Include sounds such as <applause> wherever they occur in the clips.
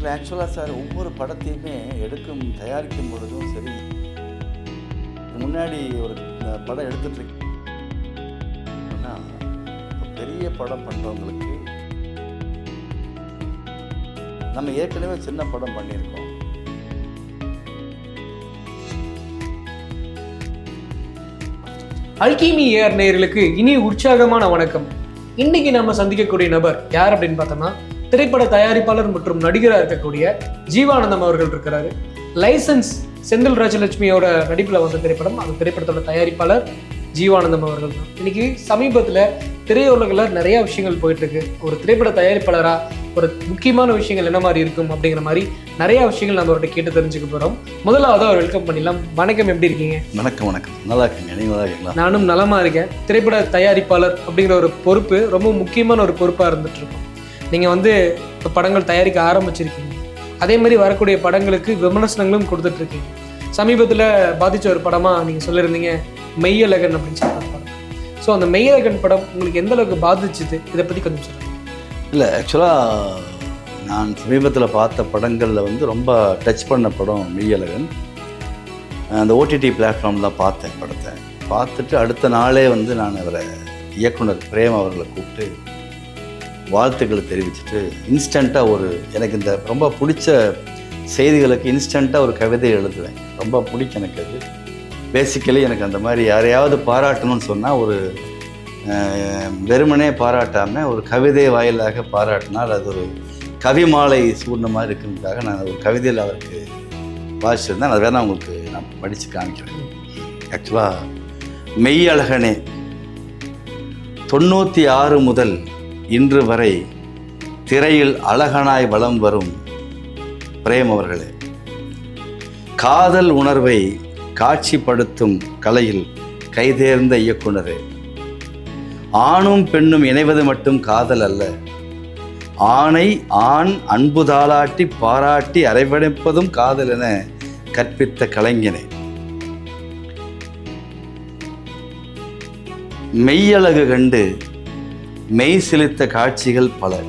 இல்லை ஆக்சுவலாக சார் ஒவ்வொரு படத்தையுமே எடுக்கும் தயாரிக்கும் பொழுதும் சரி முன்னாடி ஒரு படம் எடுத்துட்டு பெரிய படம் பண்ணுறவங்களுக்கு நம்ம ஏற்கனவே சின்ன படம் பண்ணியிருக்கோம். அல்கிமி ஏஆர் நேர்களுக்கு இனி உற்சாகமான வணக்கம். இன்னைக்கு நம்ம சந்திக்கக்கூடிய நபர் யார் அப்படின்னு பார்த்தோம்னா திரைப்பட தயாரிப்பாளர் மற்றும் நடிகராக இருக்கக்கூடிய ஜீவானந்தம் அவர்கள் இருக்கிறாரு. லைசன்ஸ் செந்தில் ராஜலட்சுமியோட நடிப்பில் வந்த திரைப்படம். அந்த திரைப்படத்தோட தயாரிப்பாளர் ஜீவானந்தம் அவர்கள் தான். இன்னைக்கு சமீபத்தில் திரையுலகில் நிறைய விஷயங்கள் போயிட்டு இருக்கு ஒரு திரைப்பட தயாரிப்பாளராக ஒரு முக்கியமான விஷயங்கள் என்ன மாதிரி இருக்கும் அப்படிங்கிற மாதிரி நிறைய விஷயங்கள் நம்ம அவர்கிட்ட கேட்டு தெரிஞ்சுக்க போகிறோம் முதலாவது அவர் வெல்கம் பண்ணிடலாம். வணக்கம் எப்படி இருக்கீங்க? வணக்கம் வணக்கம். நல்லா இருக்குங்க. நீங்கள் நல்லா இருக்கீங்களா? நானும் நலமா இருக்கேன். திரைப்பட தயாரிப்பாளர் அப்படிங்கிற ஒரு பொறுப்பு ரொம்ப முக்கியமான ஒரு பொறுப்பா இருந்துட்டு இருக்கும். நீங்கள் வந்து இப்போ படங்கள் தயாரிக்க ஆரம்பிச்சிருக்கீங்க. அதே மாதிரி வரக்கூடிய படங்களுக்கு விமர்சனங்களும் கொடுத்துட்ருக்கீங்க. சமீபத்தில் பாதித்த ஒரு படமாக நீங்கள் சொல்லியிருந்தீங்க மெய்யழகன் அப்படின்னு சொல்லி படம். ஸோ அந்த மெய்யழகன் படம் உங்களுக்கு எந்த அளவுக்கு பாதிச்சுது? இதை பற்றி கொஞ்சம் சொல்லுங்கள் இல்லை ஆக்சுவலாக நான் சமீபத்தில் பார்த்த படங்களில் வந்து ரொம்ப டச் பண்ண படம் மெய்யழகன். அந்த ஓடிடி பிளாட்ஃபார்மில் பார்த்தேன் படத்தை. பார்த்துட்டு அடுத்த நாளே வந்து நான் அவரை இயக்குனர் பிரேம் அவர்களை கூப்பிட்டு வாழ்த்துக்களை தெரிவிச்சுட்டு இன்ஸ்டண்ட்டாக ஒரு எனக்கு இந்த ரொம்ப பிடிச்ச செய்திகளுக்கு இன்ஸ்டண்ட்டாக ஒரு கவிதை எழுதுவேன். ரொம்ப பிடிக்கும் எனக்கு அது. பேசிக்கலி எனக்கு அந்த மாதிரி யாரையாவது பாராட்டணும்னு சொன்னால் ஒரு வெறுமனே பாராட்டாமல் ஒரு கவிதை வாயிலாக பாராட்டினால் அது ஒரு கவி மாலை சூழ்ந்த மாதிரி இருக்கிறதுக்காக நான் ஒரு கவிதையில் அவருக்கு வாசிச்சிருந்தேன். அதை வேணால் உங்களுக்கு நான் படித்து காமிக்கிறேன். ஆக்சுவலாக மெய்யழகனே தொண்ணூற்றி ஆறு முதல் இன்று வரை திரையில் அழகனாய் வலம் வரும் பிரேம் அவர்களே காதல் உணர்வை காட்சிப்படுத்தும் கலையில் கைதேர்ந்த இயக்குனரே ஆணும் பெண்ணும் இணைவது மட்டும் காதல் அல்ல. ஆணை ஆண் அன்பு தாளாட்டி பாராட்டி அரைவடைப்பதும் காதல் என கற்பித்த கலைஞனே. மெய்யழகு கண்டு மெய் சிலித்த காட்சிகள் பல.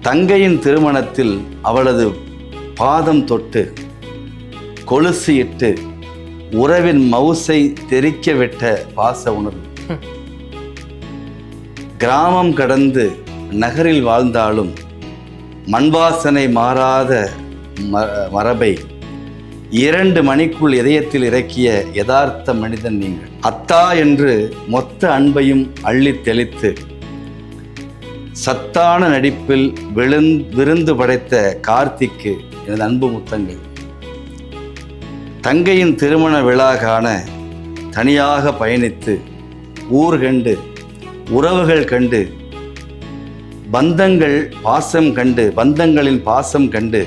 தங்கையின் திருமணத்தில் அவளது பாதம் தொட்டு கொலுசு இட்டு உறவின் மவுசை தெரிக்க விட்ட பாச உணர்வு. கிராமம் கடந்து நகரில் வாழ்ந்தாலும் மண்வாசனை மாறாத ம- மரபை இரண்டு மணிக்குள் இதயத்தில் இறக்கிய யதார்த்த மனிதன் நீங்கள். அத்தா என்று மொத்த அன்பையும் அள்ளித் தெளித்து சத்தான நடிப்பில் விழுந் விருந்து படைத்த கார்த்திக்கு எனது அன்பு முத்தங்கள். தங்கையின் திருமண விழா காண தனியாக பயணித்து ஊர் கண்டு உறவுகள் கண்டு பந்தங்கள் பாசம் கண்டு பந்தங்களின் பாசம் கண்டு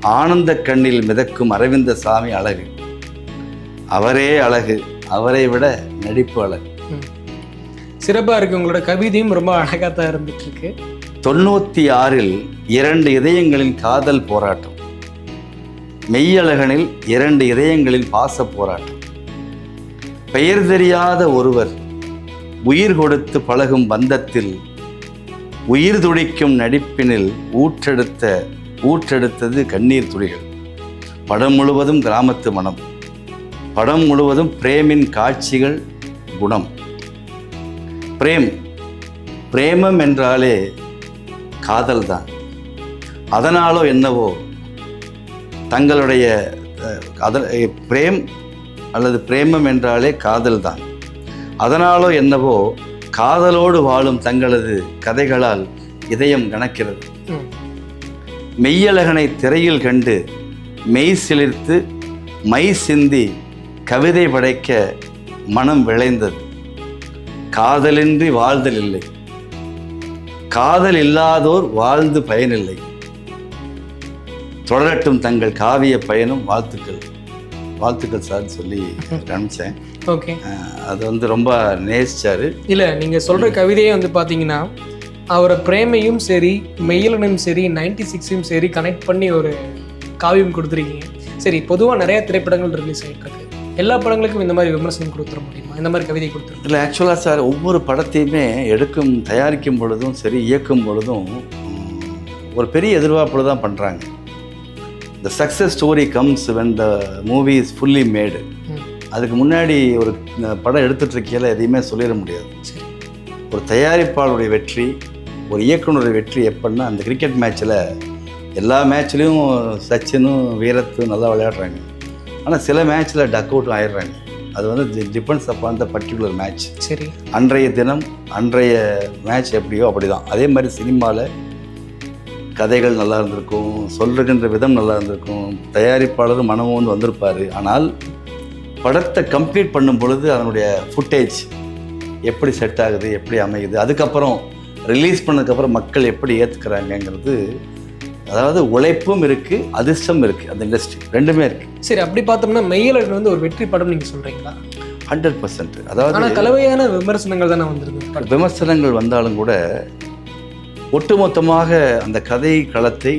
ஆனந்த கண்ணில் மிதக்கும் அரவிந்த சாமி அழகு. அவரே அழகு. அவரை விட நடிப்பு அழகு சிறப்பா இருக்கு. உங்களோட கவிதையும் ரொம்ப அழகா தான் இருந்துட்டு இருக்கு தொண்ணூற்றி ஆறில் இரண்டு இதயங்களின் காதல் போராட்டம். மெய்யழகனில் இரண்டு இதயங்களின் பாச போராட்டம். பெயர் தெரியாத ஒருவர் உயிர் கொடுத்து பழகும் பந்தத்தில் உயிர் துடிக்கும் நடிப்பினில் ஊற்றெடுத்த ஊற்றெடுத்தது கண்ணீர் துளிகள் படம் முழுவதும் கிராமத்து மனம். படம் முழுவதும் பிரேமின் காட்சிகள் குணம். பிரேம் பிரேமம் என்றாலே காதல்தான். அதனாலோ என்னவோ தங்களுடைய அதல் பிரேம் அல்லது பிரேமம் என்றாலே காதல்தான். அதனாலோ என்னவோ காதலோடு வாழும் தங்களது கதைகளால் இதயம் கணக்கிறது. மெய்யழகனை திரையில் கண்டு மெய் சிலிர்த்து மை சிந்தி கவிதை படைக்க மனம் விளைந்தது காதலின்றி வாழ்தல் இல்லை. காதல் இல்லாதோர் வாழ்ந்து பயனில்லை. தொடரட்டும் தங்கள் காவிய பயணம் வாழ்த்துக்கள். வாழ்த்துக்கள் சார் சொல்லி காமிச்சேன் ஓகே. அது வந்து ரொம்ப நேசிச்சாரு. இல்ல நீங்க சொல்ற கவிதையே வந்து பாத்தீங்கன்னா அவரை பிரேமையும் சரி மெய்யலனையும் சரி நைன்டி சிக்ஸையும் சரி கனெக்ட் பண்ணி ஒரு காவியம் கொடுத்துருக்கீங்க. சரி பொதுவா நிறைய திரைப்படங்கள் ரிலீஸ் ஆகிட்டு இருக்கு எல்லா படங்களுக்கும் இந்த மாதிரி விமர்சனம் கொடுத்துட முடியுமா? இந்த மாதிரி கவிதை கொடுத்துருங்க இல்லை ஆக்சுவலாக சார் ஒவ்வொரு படத்தையுமே எடுக்கும் தயாரிக்கும் பொழுதும் சரி இயக்கும் பொழுதும் ஒரு பெரிய எதிர்பார்ப்பில் தான் பண்ணுறாங்க the success story comes when the movie is fully made. அதுக்கு முன்னாடி ஒரு படம் எடுத்துட்டு இருக்கையில எதையுமே சொல்லிட முடியாது. ஒரு தயாரிப்பாளருடைய வெற்றி ஒரு இயக்குனருடைய வெற்றி எப்படின்னா அந்த கிரிக்கெட் மேட்ச்சில் எல்லா மேட்ச்லேயும் சச்சினும் வீரத்தும் நல்லா விளையாடுறாங்க. ஆனால் சில மேட்ச்சில் டக் அவுட்டும் ஆயிடுறாங்க அது வந்து depends upon the particular match சரி. அன்றைய தினம் அன்றைய மேட்ச் எப்படியோ அப்படி தான் அதே மாதிரி சினிமாவில் கதைகள் நல்லா இருந்திருக்கும் சொல்லுகின்ற விதம் நல்லா இருந்திருக்கும் தயாரிப்பாளரும் மனமும் வந்து வந்திருப்பார். ஆனால் படத்தை கம்ப்ளீட் பண்ணும் பொழுது அதனுடைய ஃபுட்டேஜ் எப்படி செட் ஆகுது எப்படி அமையுது அதுக்கப்புறம் ரிலீஸ் பண்ணதுக்கப்புறம் மக்கள் எப்படி ஏற்றுக்கிறாங்கங்கிறது அதாவது உழைப்பும் இருக்குது அதிர்ஷ்டம் இருக்குது அந்த இண்டஸ்ட்ரி ரெண்டுமே இருக்குது சரி அப்படி பார்த்தோம்னா மெய்யலகன் வந்து ஒரு வெற்றி படம் நீங்க சொல்றீங்களா? ஹண்ட்ரட் பர்சன்ட் அதாவது கலவையான விமர்சனங்கள் தானே வந்திருக்கு விமர்சனங்கள் வந்தாலும் கூட ஒட்டுமொத்தமாக அந்த கதை களத்தை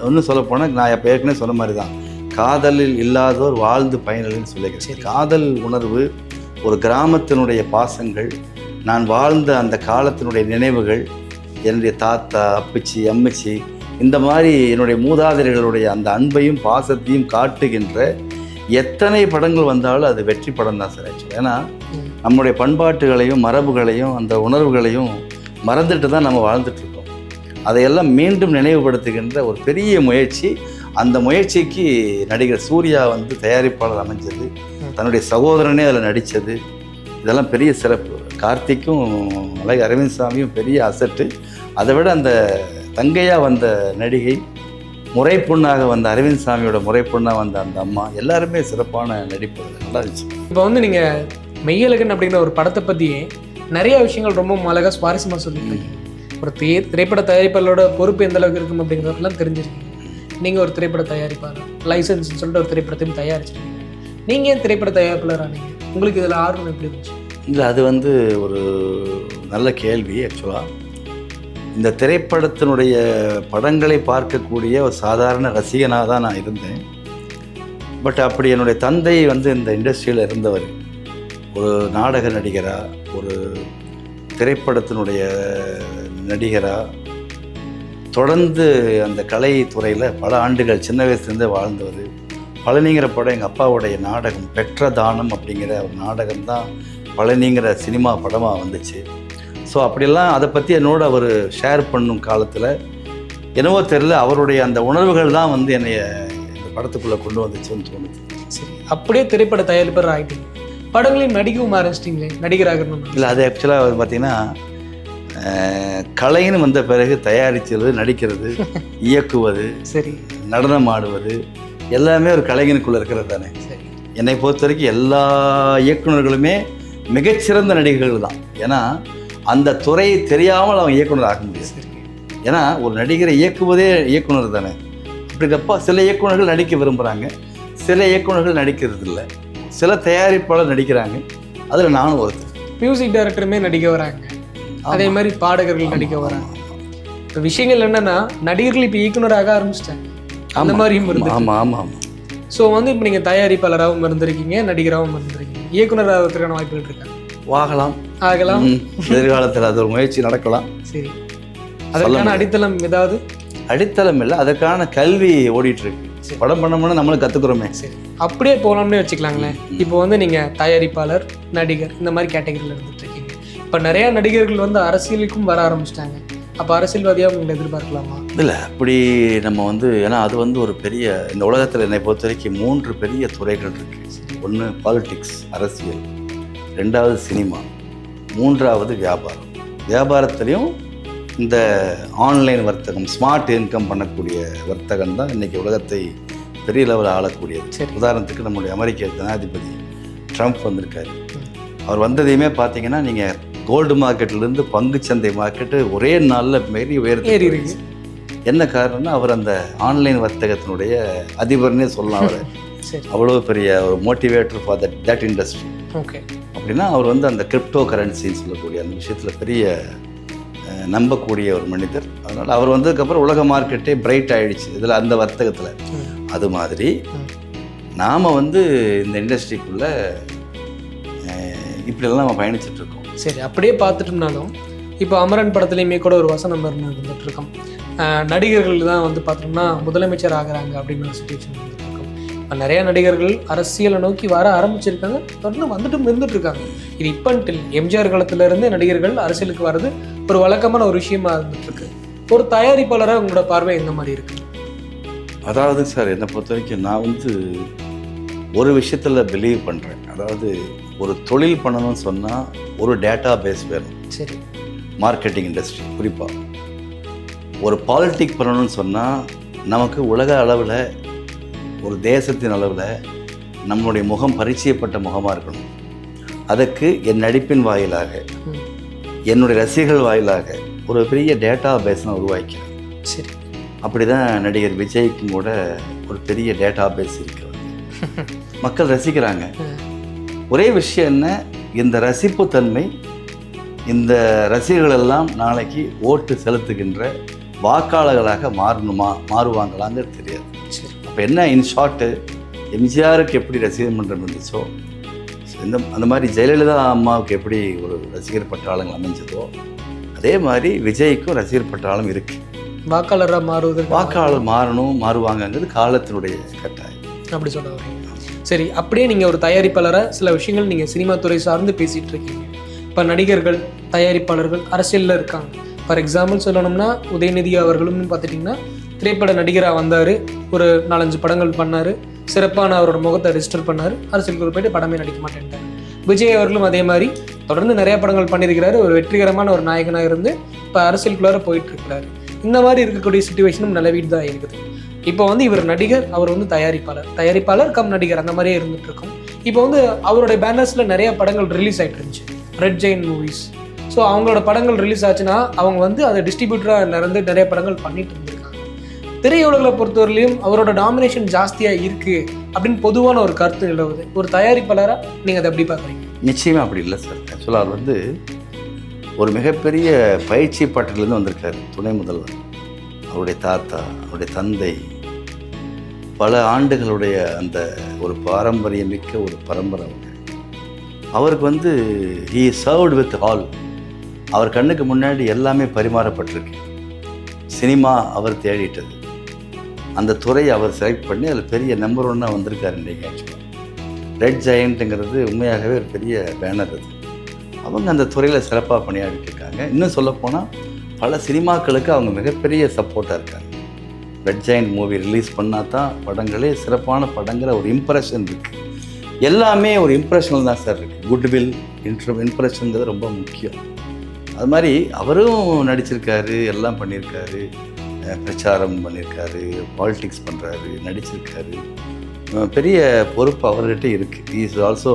இன்னும் சொல்லப்போனால் நான் இப்போ ஏற்கனவே சொன்ன மாதிரி தான் காதலில் இல்லாதோர் வாழ்ந்து பயனில்லைன்னு சரி. சொல்லிக்கிறேன் காதல் உணர்வு ஒரு கிராமத்தினுடைய பாசங்கள் நான் வாழ்ந்த அந்த காலத்தினுடைய நினைவுகள் என்னுடைய தாத்தா அப்பச்சி அம்மச்சி இந்த மாதிரி என்னுடைய மூதாதையர்களுடைய அந்த அன்பையும் பாசத்தையும் காட்டுகின்ற எத்தனை படங்கள் வந்தாலும் அது வெற்றி படம் தான் சார் ஆக்சுவலாக ஏன்னா நம்முடைய பண்பாட்டுகளையும் மரபுகளையும் அந்த உணர்வுகளையும் மறந்துட்டு தான் நம்ம வாழ்ந்துட்டுருக்கோம் அதையெல்லாம் மீண்டும் நினைவுபடுத்துகின்ற ஒரு பெரிய முயற்சி. அந்த முயற்சிக்கு நடிகர் சூர்யா வந்து தயாரிப்பாளர் அமைஞ்சது. தன்னுடைய சகோதரனே அதில் நடித்தது. இதெல்லாம் பெரிய சிறப்பு. கார்த்திக்கும் அழகு அரவிந்த் சாமியும் பெரிய அசட்டு. அதை விட அந்த தங்கையா வந்த நடிகை முறைப்பொண்ணாக வந்த அரவிந்த் சாமியோட முறைப்பொண்ணாக வந்த அந்த அம்மா எல்லாருமே சிறப்பான நடிப்பு. நல்லா இருந்துச்சு. இப்போ வந்து நீங்க மெய்யலகன் அப்படிங்கிற ஒரு படத்தை பத்தியே நிறைய விஷயங்கள் ரொம்ப அழகா சுவாரஸ்யமா சொல்லியிருக்கீங்க. ஒரு தே திரைப்பட தயாரிப்பாளரோட பொறுப்பு எந்த அளவுக்கு இருக்கும் அப்படிங்கிறதெல்லாம் தெரிஞ்சிருக்கீங்க. நீங்க ஒரு திரைப்பட தயாரிப்பாளர் லைசன்ஸ் சொல்லிட்டு ஒரு திரைப்படத்தையும் தயாரிச்சிருக்கீங்க. நீங்க ஏன் திரைப்பட தயாரிப்பாளர் ஆனீங்க உங்களுக்கு இதுல ஆர்வம் எப்படி இருந்துச்சு? இல்லை அது வந்து ஒரு நல்ல கேள்வி ஆக்சுவலாக இந்த திரைப்படத்தினுடைய படங்களை பார்க்கக்கூடிய ஒரு சாதாரண ரசிகனாக தான் நான் இருந்தேன். பட் அப்படி என்னுடைய தந்தை வந்து இந்த இண்டஸ்ட்ரியில் இருந்தவர். ஒரு நாடக நடிகராக ஒரு திரைப்படத்தினுடைய நடிகராக தொடர்ந்து அந்த கலைத்துறையில் பல ஆண்டுகள் சின்ன வயசுலேருந்தே வாழ்ந்தவர். பழனிங்கிற படம் எங்கள் அப்பாவுடைய நாடகம் பெற்ற தானம் அப்படிங்கிற ஒரு நாடகம் தான் பழனிங்கிற சினிமா படமாக வந்துச்சு. ஸோ அப்படியெல்லாம் அதை பற்றி என்னோட அவர் ஷேர் பண்ணும் காலத்தில் என்னவோ தெரில அவருடைய அந்த உணர்வுகள் தான் வந்து என்னைய இந்த படத்துக்குள்ளே கொண்டு வந்துச்சுன்னு தோணுது. சரி அப்படியே திரைப்பட தயாரிப்பாளர் ஆகிட்டீங்க படங்களையும் நடிக்கவும் ஆரம்பிச்சிட்டிங்களே? நடிகராகணும். இல்லை அது ஆக்சுவலாக பார்த்தீங்கன்னா அஹ், கலைன்னு வந்த பிறகு தயாரிக்கிறது நடிக்கிறது <laughs> இயக்குவது சரி. நடனம் ஆடுவது எல்லாமே ஒரு கலைஞனுக்குள்ளே இருக்கிறது தானே. சரி. என்னை பொறுத்த வரைக்கும் எல்லா இயக்குனர்களுமே மிகச்சிறந்த நடிகர்கள் தான். ஏன்னா அந்த துறையை தெரியாமல் அவன் இயக்குனர் ஆக முடியாது. ஏன்னா ஒரு நடிகரை இயக்குவதே இயக்குனர் தானே. அப்படிங்கிறப்ப சில இயக்குனர்கள் நடிக்க விரும்புகிறாங்க சில இயக்குனர்கள் நடிக்கிறது இல்லை சில தயாரிப்பாளர் நடிக்கிறாங்க. அதில் நானும் ஒருத்தர் மியூசிக் டைரக்டருமே நடிக்க வராங்க. அதே மாதிரி பாடகர்கள் நடிக்க வராங்க. இப்போ விஷயங்கள் என்னன்னா நடிகர்கள் இப்போ இயக்குனராக ஆரம்பிச்சிட்டாங்க. அந்த மாதிரியும் இருந்து ஆமாம் ஆமாம் ஆமாம் ஸோ வந்து இப்போ நீங்கள் தயாரிப்பாளராகவும் இருந்திருக்கீங்க நடிகராகவும் இருந்திருக்கீங்க. இயக்குனர் ஆகிறதுக்கான வாய்ப்புகள் இருக்கா? வாகலாம். ஆகலாம். எதிர்காலத்தில் அது ஒரு முயற்சி நடக்கலாம். சரி. அதற்கான அடித்தளம் ஏதாவது? அடித்தளம் இல்லை அதற்கான கல்வி ஓடிட்டு இருக்கு. படம் பண்ணோம்னா நம்மளும் கற்றுக்குறோமே சரி. அப்படியே போகலாம்னு வச்சுக்கலாங்களேன் இப்போ வந்து நீங்கள் தயாரிப்பாளர் நடிகர் இந்த மாதிரி கேட்டகரியில் இருந்துட்டு இருக்கீங்க இப்போ நிறைய நடிகர்கள் வந்து அரசியலுக்கும் வர ஆரம்பிச்சிட்டாங்க. அப்போ அரசியல்வாதியாக உங்களை எதிர்பார்க்கலாமா? இல்லை அப்படி நம்ம வந்து ஏன்னா அது வந்து ஒரு பெரிய இந்த உலகத்தில் என்னை பொறுத்த வரைக்கும் மூன்று பெரிய துறைகள் இருக்கு. ஒன்று பாலிடிக்ஸ் அரசியல். ரெண்டாவது சினிமா மூன்றாவது வியாபாரம். வியாபாரத்துலேயும் இந்த ஆன்லைன் வர்த்தகம் ஸ்மார்ட் இன்கம் பண்ணக்கூடிய வர்த்தகம் தான் இன்றைக்கி உலகத்தை பெரிய லெவலில் ஆளக்கூடியது. உதாரணத்துக்கு நம்முடைய அமெரிக்க ஜனாதிபதி ட்ரம்ப் வந்திருக்காரு. அவர் வந்ததையுமே பார்த்தீங்கன்னா நீங்கள் கோல்டு மார்க்கெட்லேருந்து பங்குச்சந்தை மார்க்கெட்டு ஒரே நாளில் மாரி உயர்த்தி. என்ன காரணம்னா அவர் அந்த ஆன்லைன் வர்த்தகத்தினுடைய அதிபர்னே சொல்லலாம் அவர். அவ்வளோ பெரிய ஒரு motivator for that that industry okay. அப்படின்னா அவர் வந்து அந்த கிரிப்டோ கரன்சின்னு சொல்லக்கூடிய அந்த விஷயத்தில் பெரிய நம்பக்கூடிய ஒரு மனிதர். அதனால் அவர் வந்ததுக்கப்புறம் உலக மார்க்கெட்டே பிரைட் ஆயிடுச்சு. இதில் அந்த வர்த்தகத்தில். அது மாதிரி. நாம் வந்து இந்த இண்டஸ்ட்ரிக்குள்ளே இப்படியெல்லாம் நம்ம பயணிச்சுட்டு இருக்கோம். சரி அப்படியே பார்த்துட்டோம்னாலும் இப்போ அமரன் படத்துலையுமே கூட ஒரு வசனம் இருந்துட்டு இருக்கோம். நடிகர்கள் தான் வந்து பார்த்தோம்னா முதலமைச்சர் ஆகுறாங்க அப்படின்னு சுச்சுவேஷன் நிறைய நடிகர்கள் அரசியலை நோக்கி வர ஆரம்பிச்சிருக்காங்க. தொடர்ந்து வந்துட்டும் இருந்துட்டு இருக்காங்க இது இப்பன்ட்டு எம்ஜிஆர் காலத்துல இருந்து நடிகர்கள் அரசியலுக்கு வர்றது ஒரு வழக்கமான ஒரு விஷயமா இருந்துட்டு இருக்கு ஒரு தயாரிப்பாளராக உங்களோட பார்வை எந்த மாதிரி இருக்கு? அதாவது சார் என்னை பொறுத்த வரைக்கும் நான் வந்து ஒரு விஷயத்தில் பிலீவ் பண்ணுறேன் அதாவது ஒரு தொழில் பண்ணணும்னு சொன்னால் ஒரு டேட்டா பேஸ் வேணும். சரி. மார்க்கெட்டிங் இண்டஸ்ட்ரி குறிப்பாக ஒரு பாலிட்டிக் பண்ணணும்னு சொன்னால் நமக்கு உலக அளவில் ஒரு தேசத்தின் அளவில் நம்மளுடைய முகம் பரிச்சயப்பட்ட முகமாக இருக்கணும். அதுக்கு என் நடிப்பின் வாயிலாக. என்னுடைய ரசிகர்கள் வாயிலாக ஒரு பெரிய டேட்டா பேஸ் நான் உருவாக்கிறேன் சரி. அப்படி தான் நடிகர் விஜய்க்கும் கூட ஒரு பெரிய டேட்டா பேஸ் இருக்கிறது மக்கள் ரசிக்கிறாங்க. ஒரே விஷயம் என்ன? இந்த ரசிப்புத்தன்மை இந்த ரசிகர்கள் எல்லாம் நாளைக்கு ஓட்டு செலுத்துகின்ற வாக்காளர்களாக மாறணுமா மாறுவாங்களாங்கிறது தெரியாது. அப்போ என்ன இன் ஷார்ட்டு எம்ஜிஆருக்கு எப்படி ரசிகர் மன்றம் இருந்துச்சோ இந்த அந்த மாதிரி ஜெயலலிதா அம்மாவுக்கு எப்படி ஒரு ரசிகர் பட்டாளங்கள் அமைஞ்சதோ அதே மாதிரி விஜய்க்கும் ரசிகர் பட்டாளம் இருக்குது வாக்காளராக மாறுவதற்கு வாக்காளர் மாறணும் மாறுவாங்கங்கிறது காலத்தினுடைய கட்டாயம். அப்படி சொல்ல சரி அப்படியே நீங்கள் ஒரு தயாரிப்பாளராக சில விஷயங்கள் நீங்கள் சினிமா துறை சார்ந்து பேசிகிட்டு இருக்கீங்க. இப்போ நடிகர்கள் தயாரிப்பாளர்கள் அரசியலில் இருக்காங்க. ஃபார் எக்ஸாம்பிள் சொல்லணும்னா உதயநிதி அவர்களும் பார்த்துட்டிங்கன்னா திரைப்பட நடிகராக வந்தார். ஒரு நாலஞ்சு படங்கள் பண்ணார். சிறப்பான அவரோட முகத்தை ரெஜிஸ்டர் பண்ணார். அரசியலுக்கு போயிட்டு படமே நடிக்க மாட்டேன்ட்டார். விஜய் அவர்களும் அதே மாதிரி தொடர்ந்து நிறைய படங்கள் பண்ணியிருக்கிறாரு. ஒரு வெற்றிகரமான ஒரு நாயகனாக இருந்து இப்போ அரசியலுக்குள்ளார போயிட்டு இருக்கிறாரு இந்த மாதிரி இருக்கக்கூடிய சுச்சுவேஷனும் நிலவிட்டு தான் இருக்குது. இப்போ வந்து இவர் நடிகர் அவர் வந்து தயாரிப்பாளர். தயாரிப்பாளர் கம் நடிகர் அந்த மாதிரியே இருந்துட்டு இருக்கும் இப்போ வந்து அவருடைய பேனர்ஸில் நிறைய படங்கள் ரிலீஸ் ஆகிட்டு இருந்துச்சு. ரெட் ஜெயின் மூவிஸ் ஸோ அவங்களோட படங்கள் ரிலீஸ் ஆச்சுன்னா அவங்க வந்து அதை டிஸ்ட்ரிபியூட்டராக இருந்து நிறைய படங்கள் பண்ணிட்டு இருந்திருக்கு திரையுலகில் பொறுத்தவரையிலையும் அவரோட டாமினேஷன் ஜாஸ்தியாக இருக்குது அப்படின்னு பொதுவான ஒரு கருத்து நிலவுது. ஒரு தயாரிப்பாளராக நீங்கள் அதை எப்படி பார்க்குறீங்க? நிச்சயமாக அப்படி இல்லை சார். ஆக்சுவலாக அவர் வந்து ஒரு மிகப்பெரிய பயிற்சி பாட்டிலேருந்து வந்திருக்காரு துணை முதல்வர். அவருடைய தாத்தா அவருடைய தந்தை பல ஆண்டுகளுடைய அந்த ஒரு பாரம்பரியமிக்க ஒரு பரம்பரை அவங்க அவருக்கு வந்து ஹீ சர்வ்டு வித் ஹால் அவர் கண்ணுக்கு முன்னாடி எல்லாமே பரிமாறப்பட்டிருக்கு. சினிமா அவர் தேடிட்டது. அந்த துறையை அவர் செலக்ட் பண்ணி அதில் பெரிய நம்பர் ஒன்னாக வந்திருக்காரு இன்றைக்கி ஆக்சுவலாக ரெட் ஜெயண்ட்டுங்கிறது உண்மையாகவே ஒரு பெரிய பேனர் அது. அவங்க அந்த துறையில் சிறப்பாக பணியாடிட்டு இருக்காங்க. இன்னும் சொல்லப்போனால் பல சினிமாக்களுக்கு அவங்க மிகப்பெரிய சப்போர்ட்டாக இருக்காங்க. ரெட் ஜெயண்ட் மூவி ரிலீஸ் பண்ணால் தான் படங்களே சிறப்பான படங்கிற ஒரு இம்ப்ரெஷன் இருக்குது எல்லாமே ஒரு இம்ப்ரெஷனில் தான் சார் இருக்குது குட்வில் இன்ட்ர இம்ப்ரெஷனுங்கிறது ரொம்ப முக்கியம். அது மாதிரி அவரும் நடிச்சிருக்காரு எல்லாம் பண்ணியிருக்காரு. பிரச்சாரம் பண்ணியிருக்காரு பாலிடிக்ஸ் பண்ணுறாரு நடிச்சிருக்காரு. பெரிய பொறுப்பு அவர்கிட்ட இருக்குது is also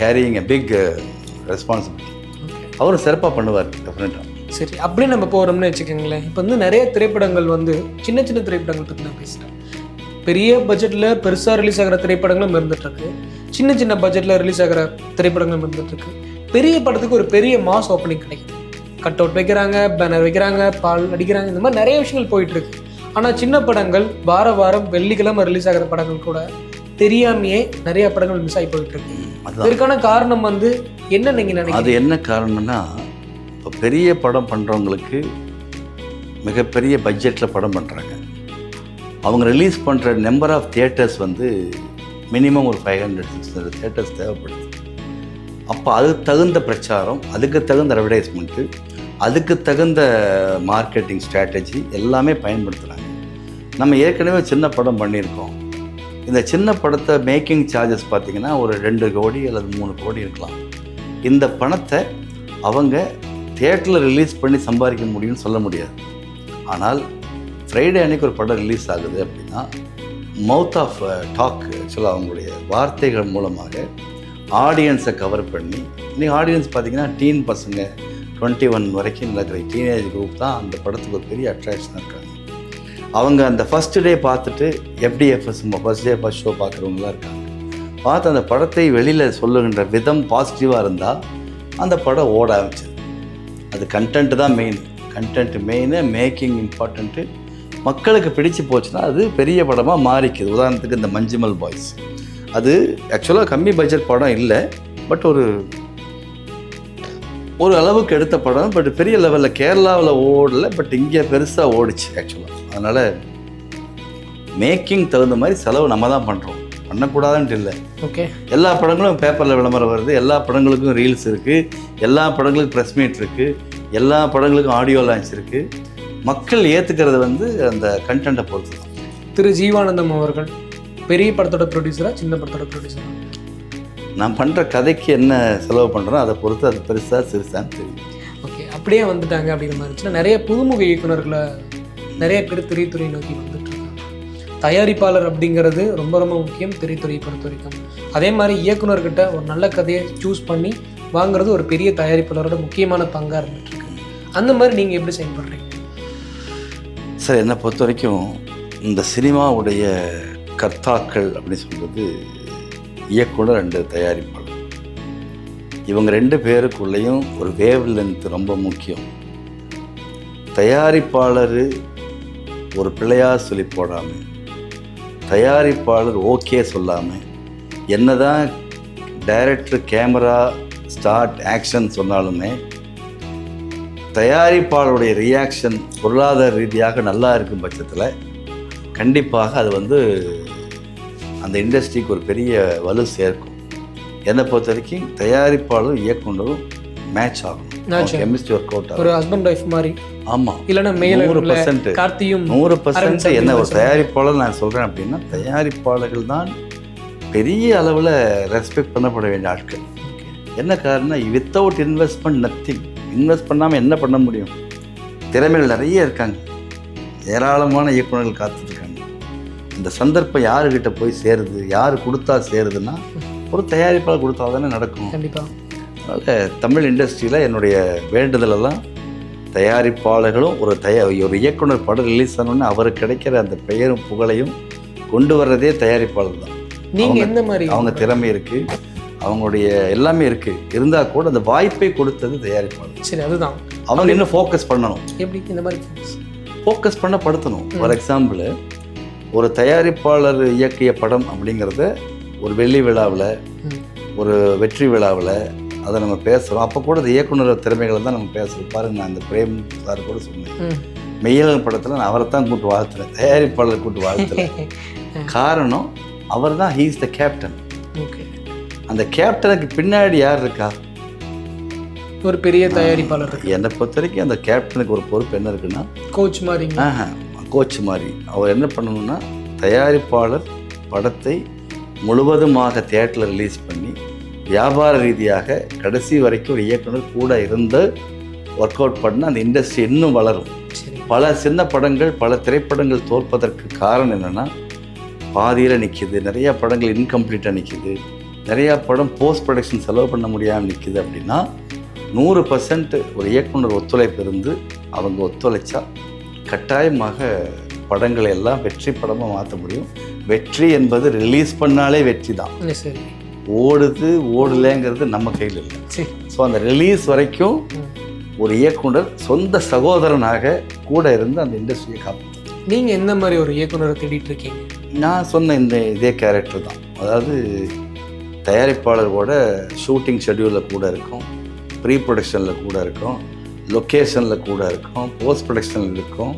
carrying a big responsibility அவரும் சிறப்பாக பண்ணுவார் டெஃபினட்டாக சரி அப்படி நம்ம போகிறோம்னு வச்சுக்கோங்களேன். இப்போ வந்து நிறைய திரைப்படங்கள் வந்து சின்ன சின்ன திரைப்படங்கள் பற்றி நான் பேசுகிறேன் பெரிய பட்ஜெட்டில் பெருசாக ரிலீஸ் ஆகிற திரைப்படங்களும் இருந்துகிட்ருக்கு சின்ன சின்ன பட்ஜெட்டில் ரிலீஸ் ஆகிற திரைப்படங்களும் இருந்துகிட்ருக்கு பெரிய படத்துக்கு ஒரு பெரிய மாஸ் ஓப்பனிங் கிடைக்குது. கட் அவுட் வைக்கிறாங்க பேனர் வைக்கிறாங்க பால் அடிக்கிறாங்க இந்த மாதிரி நிறைய விஷயங்கள் போயிட்டுருக்கு. ஆனால் சின்ன படங்கள் வார வாரம் வெள்ளிக்கிழமை ரிலீஸ் ஆகிற படங்கள் கூட தெரியாமையே நிறைய படங்கள் மிஸ் ஆகி போயிட்டுருக்கு. இதற்கான காரணம் வந்து என்ன நீங்கள் அது நினைக்கிறீங்க என்ன காரணம்னா இப்போ பெரிய படம் பண்ணுறவங்களுக்கு மிகப்பெரிய பட்ஜெட்டில் படம் பண்ணுறாங்க அவங்க ரிலீஸ் பண்ணுற நம்பர் ஆஃப் தியேட்டர்ஸ் வந்து மினிமம் ஒரு five hundred six hundred theatres தேவைப்படுது. அப்போ அதுக்கு தகுந்த பிரச்சாரம் அதுக்கு தகுந்த அட்வர்டைஸ்மெண்ட்டு அதுக்கு தகுந்த மார்க்கெட்டிங் ஸ்ட்ராட்டஜி எல்லாமே பயன்படுத்துகிறாங்க நம்ம ஏற்கனவே சின்ன படம் பண்ணியிருக்கோம். இந்த சின்ன படத்தை மேக்கிங் சார்ஜஸ் பார்த்திங்கன்னா ஒரு ரெண்டு கோடி அல்லது மூணு கோடி இருக்கலாம். இந்த பணத்தை அவங்க தேட்டரில் ரிலீஸ் பண்ணி சம்பாதிக்க முடியும்னு சொல்ல முடியாது. ஆனால் ஃப்ரைடே அன்னைக்கு ஒரு படம் ரிலீஸ் ஆகுது அப்படின்னா மவுத் ஆஃப் டாக் ஆக்சுவலாக அவங்களுடைய வார்த்தைகள் மூலமாக ஆடியன்ஸை கவர் பண்ணி இன்னைக்கு ஆடியன்ஸ் பார்த்தீங்கன்னா டீன் பசங்க டுவெண்ட்டி ஒன் வரைக்கும் நடக்கிற டீனேஜ் குரூப் தான் அந்த படத்துக்கு ஒரு பெரிய அட்ராக்ஷனாக இருக்காங்க. அவங்க அந்த ஃபஸ்ட்டு டே பார்த்துட்டு FDFS first day first show பார்க்குறவங்களாம் இருக்காங்க. பார்த்து அந்த படத்தை வெளியில் சொல்லுகின்ற விதம் பாசிட்டிவாக இருந்தால் அந்த படம் ஓட ஆரம்பிச்சது. அது கண்டென்ட் தான் main content main making important மக்களுக்கு பிடிச்சு போச்சுன்னா அது பெரிய படமாக மாறிக்குது. உதாரணத்துக்கு இந்த மஞ்சுமல் பாய்ஸ் அது ஆக்சுவலாக கம்மி பட்ஜெட் படம் இல்லை பட் ஒரு ஒரு அளவுக்கு எடுத்த படம் பட் பெரிய லெவலில் கேரளாவில் ஓடல பட் இங்கே பெருசாக ஓடிச்சு ஆக்சுவலாக அதனால் மேக்கிங் தகுந்த மாதிரி செலவு நம்ம தான் பண்ணுறோம் பண்ணக்கூடாதுன்ட்டு இல்லை. ஓகே எல்லா படங்களும் பேப்பரில் விளம்பரம் வருது எல்லா படங்களுக்கும் ரீல்ஸ் இருக்குது எல்லா படங்களுக்கும் ப்ரெஸ் மீட் இருக்குது எல்லா படங்களுக்கும் ஆடியோ லான்ச் இருக்குது மக்கள் ஏற்றுக்கிறது வந்து அந்த கண்டென்ட்டை பொறுத்து தான் திரு ஜீவானந்தம் அவர்கள். பெரிய படத்தோட ப்ரொடியூசரா சின்ன படத்தோட ப்ரொடியூசரா நான் பண்ணுற கதைக்கு என்ன செலவு பண்ணுறோம் அதை பொறுத்து அது பெருசாக சிறுசான்னு தெரியும். ஓகே அப்படியே வந்துட்டாங்க அப்படிங்கிற மாதிரி இருந்துச்சுன்னா நிறைய புதுமுக இயக்குனர்களை நிறைய பேர் திரைத்துறை நோக்கி வந்துட்டு தயாரிப்பாளர் அப்படிங்கிறது ரொம்ப ரொம்ப முக்கியம் திரைத்துறையை பொறுத்த வரைக்கும். அதே மாதிரி இயக்குனர்கிட்ட ஒரு நல்ல கதையை சூஸ் பண்ணி வாங்குறது ஒரு பெரிய தயாரிப்பாளரோட முக்கியமான பங்காக இருந்துட்டு இருக்கு. அந்த மாதிரி நீங்கள் எப்படி செயல்படுறீங்க? சார் என்னை பொறுத்த வரைக்கும் இந்த சினிமாவுடைய கர்த்தாக்கள் அப்படின்னு சொல்றது இயக்குனர் ரெண்டு தயாரிப்பாளர். இவங்க ரெண்டு பேருக்குள்ளேயும் ஒரு வேவ் லென்த் ரொம்ப முக்கியம். தயாரிப்பாளர் ஒரு பிள்ளையாக சொல்லி போடாமல் தயாரிப்பாளர் ஓகே சொல்லாமல் என்னதான் டைரக்டர் கேமரா ஸ்டார்ட் ஆக்ஷன் சொன்னாலுமே தயாரிப்பாளருடைய ரியாக்ஷன் பொருளாதார ரீதியாக நல்லா இருக்கும் பட்சத்தில் கண்டிப்பாக அது வந்து அந்த இண்டஸ்ட்ரிக்கு ஒரு பெரிய வலு சேர்க்கும். என்னை பொறுத்த வரைக்கும் தயாரிப்பாளரும் இயக்குனரும் மேட்ச் ஆகணும். கெமிஸ்ட்ரி ஒர்க் அவுட் ஆகும். ஒரு ஹஸ்பண்ட் ஒய்ஃப் மாதிரி. ஆமாம் இல்லைன்னா மேல நூறு பர்சன்ட் கார்த்தியும் நூறு பர்சன்ட் என்ன ஒரு தயாரிப்பாளர் நான் சொல்கிறேன் அப்படின்னா தயாரிப்பாளர்கள் தான் பெரிய அளவில் ரெஸ்பெக்ட் பண்ணப்பட வேண்டிய ஆட்கள். என்ன காரணம் வித்தவுட் இன்வெஸ்ட்மெண்ட் நத்திங் இன்வெஸ்ட் பண்ணாமல் என்ன பண்ண முடியும்? திறமைகள் நிறைய இருக்காங்க. ஏராளமான இயக்குனர்கள் காத்துட்ருக்காங்க இந்த சந்தர்ப்பம் யாருக்கிட்ட போய் சேருது யார் கொடுத்தா சேருதுன்னா ஒரு தயாரிப்பாளர் கொடுத்தா தானே நடக்கும். கண்டிப்பா. அதனால் தமிழ் இண்டஸ்ட்ரியில் என்னுடைய வேண்டுதலெல்லாம் தயாரிப்பாளர்களும் ஒரு தயா ஒரு இயக்குனர் படம் ரிலீஸ் ஆனோடனே அவருக்கு கிடைக்கிற அந்த பெயரும் புகழையும் கொண்டு வர்றதே தயாரிப்பாளர் தான். நீங்க அவங்க- எந்த மாதிரி அவங்க திறமை இருக்குது அவங்களுடைய எல்லாமே இருக்குது இருந்தால் கூட அந்த வாய்ப்பை கொடுத்தது தயாரிப்பாளர் சரி அதுதான். அவங்க இன்னும் ஃபோக்கஸ் பண்ணணும். எப்படி? இந்த மாதிரி ஃபோக்கஸ் பண்ண படுத்தணும். ஃபார் எக்ஸாம்பிள் ஒரு தயாரிப்பாளர் இயக்கிய படம் அப்படிங்கிறத ஒரு வெள்ளி விழாவில். ஒரு வெற்றி விழாவில் அதை நம்ம பேசுகிறோம். அப்போ கூட அந்த இயக்குனர் திறமைகளை தான் நம்ம பேசுகிறோம். பாருங்க நான் அந்த பிரேம் சார் கூட சொன்னேன். மெய்யலன் படத்தில் நான் அவரை தான் கூட்டு வாழ்த்துறேன். தயாரிப்பாளர் கூட்டு வாழ்த்துறேன். <laughs> காரணம் அவர் தான் ஹீஸ் த கேப்டன் அந்த கேப்டனுக்கு பின்னாடி யார் இருக்கா? ஒரு பெரிய தயாரிப்பாளர் என்னை பொறுத்த வரைக்கும் அந்த கேப்டனுக்கு ஒரு பொறுப்பு என்ன இருக்குன்னா கோச் ஆஹா. கோச் மாதிரி. அவர் என்ன பண்ணணும்னா தயாரிப்பாளர் படத்தை முழுவதுமாக தியேட்டரில் ரிலீஸ் பண்ணி வியாபார ரீதியாக கடைசி வரைக்கும் ஒரு இயக்குனர் கூட இருந்து ஒர்க் அவுட் பண்ண அந்த இண்டஸ்ட்ரி இன்னும் வளரும். பல சின்ன படங்கள் பல திரைப்படங்கள் தோற்பதற்கு காரணம் என்னென்னா பாதியில் நிற்கிது நிறையா படங்கள் இன்கம்ப்ளீட்டாக நிற்கிது நிறையா படம் போஸ்ட் ப்ரொடக்ஷன் செலவு பண்ண முடியாமல் நிற்கிது அப்படின்னா நூறு பர்சன்ட் ஒரு இயக்குனர் ஒத்துழைப்பு இருந்து அவங்க ஒத்துழைச்சா கட்டாயமாக படங்களை எல்லாம் வெற்றி படமாக மாற்ற முடியும். வெற்றி என்பது ரிலீஸ் பண்ணாலே வெற்றி தான். ஓடுது ஓடலைங்கிறது நம்ம கையில் இல்லை. ஸோ அந்த ரிலீஸ் வரைக்கும். ஒரு இயக்குனர் சொந்த சகோதரனாக கூட இருந்து அந்த இண்டஸ்ட்ரியை காப்பாற்றும். நீங்க எந்த மாதிரி ஒரு இயக்குனரை தேடிட்டு இருக்கீங்க நான் சொன்ன இந்த இதே கேரக்டர் தான். அதாவது தயாரிப்பாளரோட ஷூட்டிங் ஷெட்யூலில் கூட இருக்கும் ப்ரீ ப்ரொடக்ஷனில் கூட இருக்கும். லொக்கேஷனில் கூட இருக்கும் போஸ்ட் ப்ரொடக்ஷனில் இருக்கும்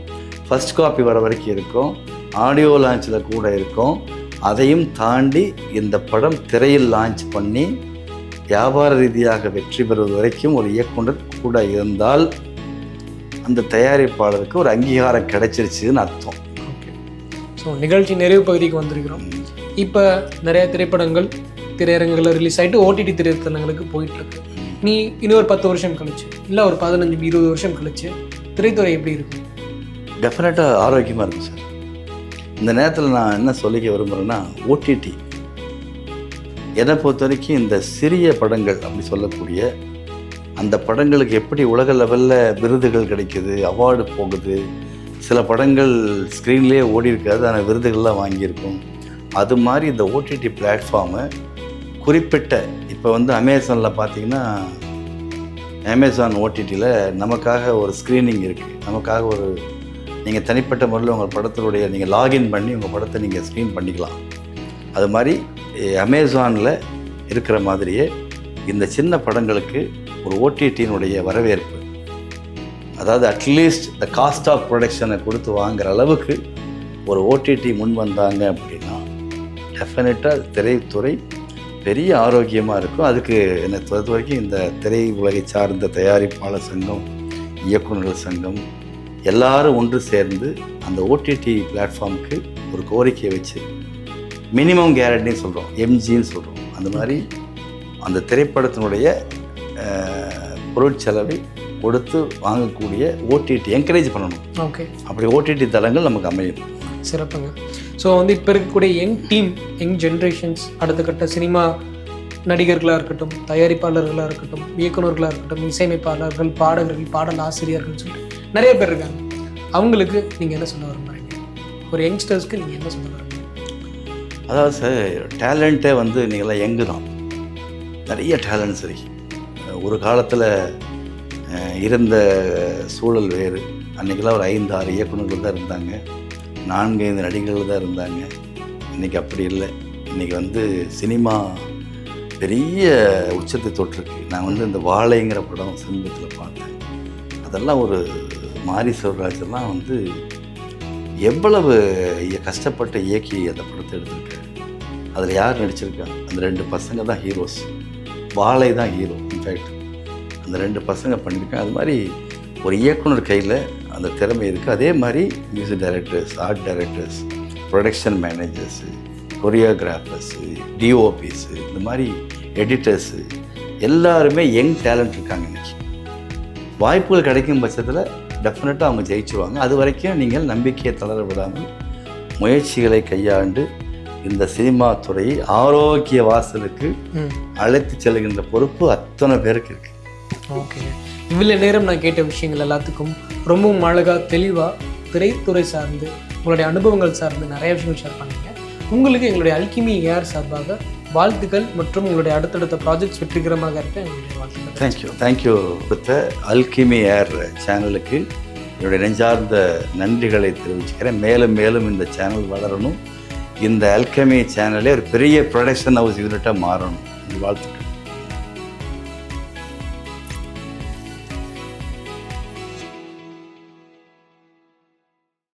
ஃபர்ஸ்ட் காப்பி வர வரைக்கும் இருக்கும் ஆடியோ லான்ச்சில் கூட இருக்கும். அதையும் தாண்டி இந்த படம் திரையில் லான்ச் பண்ணி வியாபார ரீதியாக வெற்றி பெறுவது வரைக்கும் ஒரு இயக்குனர் கூட இருந்தால் அந்த தயாரிப்பாளருக்கு ஒரு அங்கீகாரம் கிடைச்சிருச்சுன்னு அர்த்தம். ஓகே ஸோ நிகழ்ச்சி நிறைவு பகுதிக்கு வந்திருக்கிறோம். இப்போ நிறைய திரைப்படங்கள் திரையரங்குகளில் ரிலீஸ் ஆகிட்டு ஓடிடி திரைத்தலங்களுக்கு போயிட்டுருக்கு நீ இன்னொரு பத்து வருஷம் கழிச்சு இல்லை ஒரு பதினஞ்சு இருபது வருஷம் கழிச்சு திரைத்துறை எப்படி இருக்கும்? டெஃபினட்டாக ஆரோக்கியமாக இருக்கும் சார் இந்த நேரத்தில் நான் என்ன சொல்லிக்க விரும்புகிறேன்னா ஓடிடி என்னை பொறுத்த வரைக்கும் இந்த சிறிய படங்கள் அப்படி சொல்லக்கூடிய அந்த படங்களுக்கு எப்படி உலக லெவலில் விருதுகள் கிடைக்குது அவார்டு போகுது சில படங்கள் ஸ்க்ரீன்லேயே ஓடி இருக்காது ஆனால் விருதுகள்லாம் வாங்கியிருக்கும். அது மாதிரி இந்த ஓடிடி பிளாட்ஃபார்மை குறிப்பிட்ட இப்போ வந்து அமேசானில் பார்த்தீங்கன்னா அமேசான் ஓடிடியில் நமக்காக ஒரு ஸ்க்ரீனிங் இருக்குது நமக்காக ஒரு நீங்கள் தனிப்பட்ட முறையில் உங்கள் படத்தினுடைய நீங்கள் லாகின் பண்ணி உங்கள் படத்தை நீங்கள் ஸ்க்ரீன் பண்ணிக்கலாம். அது மாதிரி அமேசானில் இருக்கிற மாதிரியே இந்த சின்ன படங்களுக்கு ஒரு ஓடிடியினுடைய வரவேற்பு. அதாவது at least the cost of ப்ரொடக்ஷனை கொடுத்து வாங்குற அளவுக்கு ஒரு ஓடிடி முன் வந்தாங்க அப்படின்னா டெஃபினட்டாக திரைத்துறை பெரிய ஆரோக்கியமாக இருக்கும். அதுக்கு என்னை பொறுத்த வரைக்கும் இந்த திரை உலகை சார்ந்த தயாரிப்பாளர் சங்கம் இயக்குநர்கள் சங்கம் எல்லாரும் ஒன்று சேர்ந்து அந்த ஓடிடி பிளாட்ஃபார்முக்கு ஒரு கோரிக்கையை வச்சு மினிமம் கேரண்டின்னு சொல்கிறோம் எம்ஜின்னு சொல்கிறோம் அந்த மாதிரி அந்த திரைப்படத்தினுடைய பொருட்செலவை கொடுத்து வாங்கக்கூடிய ஓடிடி என்கரேஜ் பண்ணணும். ஓகே அப்படி ஓடிடி தளங்கள் நமக்கு அமையும். சிறப்புங்க. ஸோ வந்து இப்போ இருக்கக்கூடிய யங் டீம் யங் ஜென்ரேஷன்ஸ் அடுத்த கட்ட சினிமா நடிகர்களாக இருக்கட்டும் தயாரிப்பாளர்களாக இருக்கட்டும் இயக்குனர்களாக இருக்கட்டும் இசையமைப்பாளர்கள் பாடகர்கள் பாடல் ஆசிரியர்கள் சொல்லிட்டு நிறைய பேர் இருக்காங்க. அவங்களுக்கு நீங்கள் என்ன சொல்ல விரும்புறீங்க? ஒரு யங்ஸ்டர்ஸ்க்கு நீங்கள் என்ன சொல்ல விரும்புறீங்க? அதாவது சார் டேலண்ட்டே வந்து நீங்களாம் யங்கு தான். நிறைய டேலண்ட்ஸ் இருக்கு. ஒரு காலத்தில் இருந்த சூழல் வேறு. அன்றைக்கெல்லாம் ஒரு ஐந்து ஆறு இயக்குநர்கள் தான் இருந்தாங்க. நான்கு ஐந்து நடிகர்கள் தான் இருந்தாங்க. இன்றைக்கி அப்படி இல்லை. இன்றைக்கி வந்து சினிமா பெரிய உச்சத்தை தொற்றுருக்கு நான் வந்து இந்த வாழைங்கிற படம் சமீபத்தில் பார்த்தேன். அதெல்லாம் ஒரு மாரி செல்வராஜெல்லாம் வந்து எவ்வளவு கஷ்டப்பட்ட கஷ்டப்பட்டு இயக்கி அந்த படத்தை எடுத்திருக்காரு. அதில் யார் நடிச்சிருக்கா? அந்த ரெண்டு பசங்க தான் ஹீரோஸ் வாழை தான் ஹீரோ இன்ஃபேக்ட் அந்த ரெண்டு பசங்க பண்ணியிருக்கேன் அது மாதிரி ஒரு இயக்குனர் கையில் அந்த திறமை இருக்குது அதே மாதிரி music directors art directors production managers choreographers DOPs இந்த மாதிரி எடிட்டர்ஸு எல்லாருமே யங் டேலண்ட் இருக்காங்க வாய்ப்புகள் கிடைக்கும் பட்சத்தில் டெஃபினட்டாக அவங்க ஜெயிச்சிருவாங்க. அது வரைக்கும் நீங்கள் நம்பிக்கையை தளர விடாமல் முயற்சிகளை கையாண்டு இந்த சினிமா துறையை ஆரோக்கிய வாசலுக்கு அழைத்து செல்கின்ற பொறுப்பு அத்தனை பேருக்கு இருக்குது ஓகே. இவ்வளோ நேரம் நான் கேட்ட விஷயங்கள் எல்லாத்துக்கும் ரொம்பவும் அழகாக தெளிவாக திரைத்துறை சார்ந்து உங்களுடைய அனுபவங்கள் சார்ந்து நிறைய விஷயங்கள் ஷேர் பண்ணீங்க உங்களுக்கு எங்களுடைய அல்கிமி ஏஆர் சார்பாக வாழ்த்துக்கள் மற்றும் உங்களுடைய அடுத்தடுத்த ப்ராஜெக்ட்ஸ் வெற்றிகரமாக இருக்க எங்களுடைய வாழ்த்துக்கள். தேங்க்யூ தேங்க்யூ கொடுத்த அல்கிமி ஏர் சேனலுக்கு என்னுடைய நெஞ்சார்ந்த நன்றிகளை தெரிவிச்சுக்கிறேன். மேலும் மேலும் இந்த சேனல் வளரணும். இந்த அல்கமி சேனலே ஒரு பெரிய ப்ரொடக்ஷன் ஹவுஸ் யூனிட்டாக மாறணும். வாழ்த்துக்கள்.